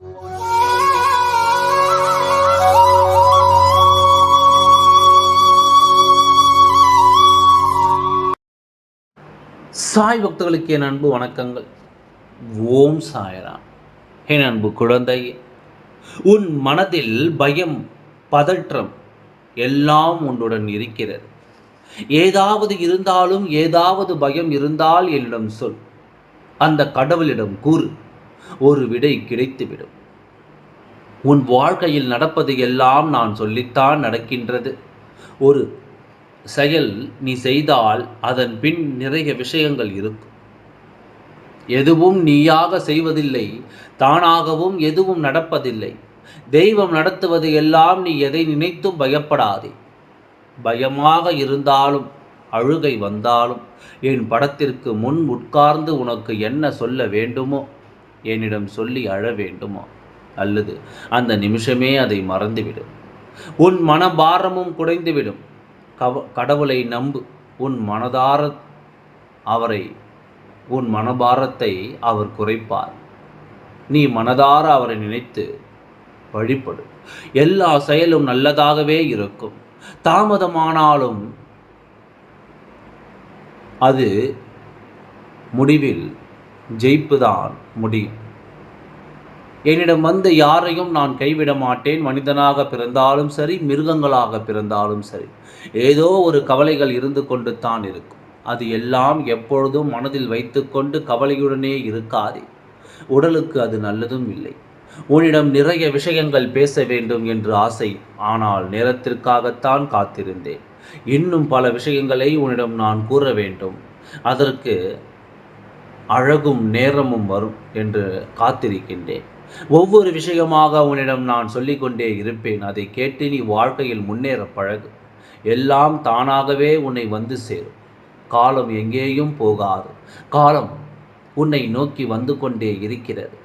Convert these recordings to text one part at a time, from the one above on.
சாய் பக்தர்களுக்கு என் அன்பு வணக்கங்கள். ஓம் சாயராம். என் அன்பு குழந்தை உன் மனதில் பயம் பதற்றம் எல்லாம் உன்னுடன் இருக்கிறது. ஏதாவது இருந்தாலும் ஏதாவது பயம் இருந்தால் என்னிடம் சொல். அந்த கடவுளிடம் கூறு. ஒரு விடை கிடைத்துவிடும். உன் வாழ்க்கையில் நடப்பது எல்லாம் நான் சொல்லித்தான் நடக்கின்றது. ஒரு செயல் நீ செய்தால் அதன் பின் நிறைய விஷயங்கள் இருக்கும். எதுவும் நீயாக செய்வதில்லை தானாகவும் எதுவும் நடப்பதில்லை. தெய்வம் நடத்துவது எல்லாம் நீ எதை நினைத்தும் பயப்படாதே. பயமாக இருந்தாலும் அழுகை வந்தாலும் என் படத்திற்கு முன் உட்கார்ந்து உனக்கு என்ன சொல்ல வேண்டுமோ என்னிடம் சொல்லி அழ வேண்டுமா? அல்லது அந்த நிமிஷமே அதை மறந்துவிடும் உன் மனபாரமும் குறைந்துவிடும் கவ கடவுளை நம்பு. உன் மனதார அவரை உன் மனபாரத்தை அவர் குறைப்பார். நீ மனதார அவரை நினைத்து வழிபடு. எல்லா செயலும் நல்லதாகவே இருக்கும். தாமதமானாலும் அது முடிவில் ஜெயிப்புதான் முடியும். என்னிடம் வந்து யாரையும் நான் கைவிட மாட்டேன். மனிதனாக பிறந்தாலும் சரி மிருகங்களாக பிறந்தாலும் சரி. ஏதோ ஒரு கவலைகள் இருந்து கொண்டு தான் இருக்கும். அது எல்லாம் எப்பொழுதும் மனதில் வைத்துக்கொண்டு கவலையுடனே இருக்காதே. உடலுக்கு அது நல்லதும் இல்லை. உன்னிடம் நிறைய விஷயங்கள் பேச வேண்டும் என்று ஆசை ஆனால் நேரத்திற்காகத்தான் காத்திருந்தேன். இன்னும் பல விஷயங்களை உன்னிடம் நான் கூற வேண்டும். அதற்கு அழகும் நேரமும் வரும் என்று காத்திருக்கின்றேன். ஒவ்வொரு விஷயமாக உன்னிடம் நான் சொல்லிக்கொண்டே இருப்பேன். அதை கேட்டு நீ வாழ்க்கையில் முன்னேற பழகு. எல்லாம் தானாகவே உன்னை வந்து சேரும். காலம் எங்கேயும் போகாது. காலம் உன்னை நோக்கி வந்து கொண்டே இருக்கிறது.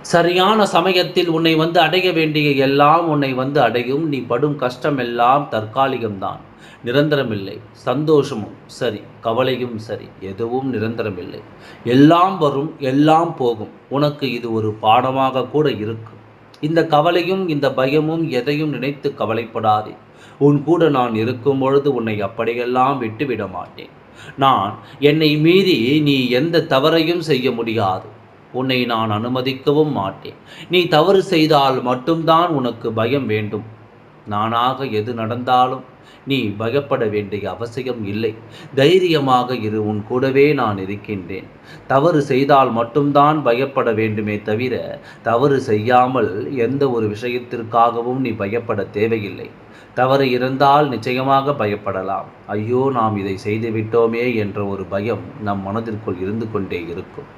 சரியான சமயத்தில் உன்னை வந்து அடைய வேண்டிய எல்லாம் உன்னை வந்து அடையும். நீ படும் கஷ்டம் எல்லாம் தற்காலிகம்தான். நிரந்தரமில்லை. சந்தோஷமும் சரி கவலையும் சரி எதுவும் நிரந்தரமில்லை. எல்லாம் வரும் எல்லாம் போகும். உனக்கு இது ஒரு பாடமாக கூட இருக்கும் இந்த கவலையும் இந்த பயமும் எதையும் நினைத்து கவலைப்படாதே. உன் கூட நான் இருக்கும் பொழுது உன்னை அப்படியெல்லாம் விட்டுவிட மாட்டேன். நான் என்னை மீறி நீ எந்த தவறையும் செய்ய முடியாது. உன்னை நான் அனுமதிக்கவும் மாட்டேன். நீ தவறு செய்தால் மட்டும்தான் உனக்கு பயம் வேண்டும். நானாக எது நடந்தாலும் நீ பயப்பட வேண்டிய அவசியம் இல்லை. தைரியமாக இரு உன் கூடவே நான் இருக்கின்றேன். தவறு செய்தால் மட்டும்தான் பயப்பட வேண்டுமே தவிர தவறு செய்யாமல் எந்த ஒரு விஷயத்திற்காகவும் நீ பயப்பட தேவையில்லை. தவறு இருந்தால் நிச்சயமாக பயப்படலாம். ஐயோ நாம் இதை செய்துவிட்டோமே என்ற ஒரு பயம் நம் மனதிற்குள் இருந்து கொண்டே இருக்கும்.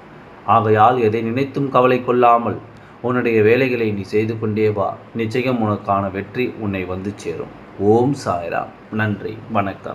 ஆகையால் எதை நினைத்தும் கவலை கொள்ளாமல் உன்னுடைய வேலைகளை நீ செய்து கொண்டே வா. நிச்சயம் உனக்கான வெற்றி உன்னை வந்து சேரும். ஓம் சாய்ராம். நன்றி. வணக்கம்.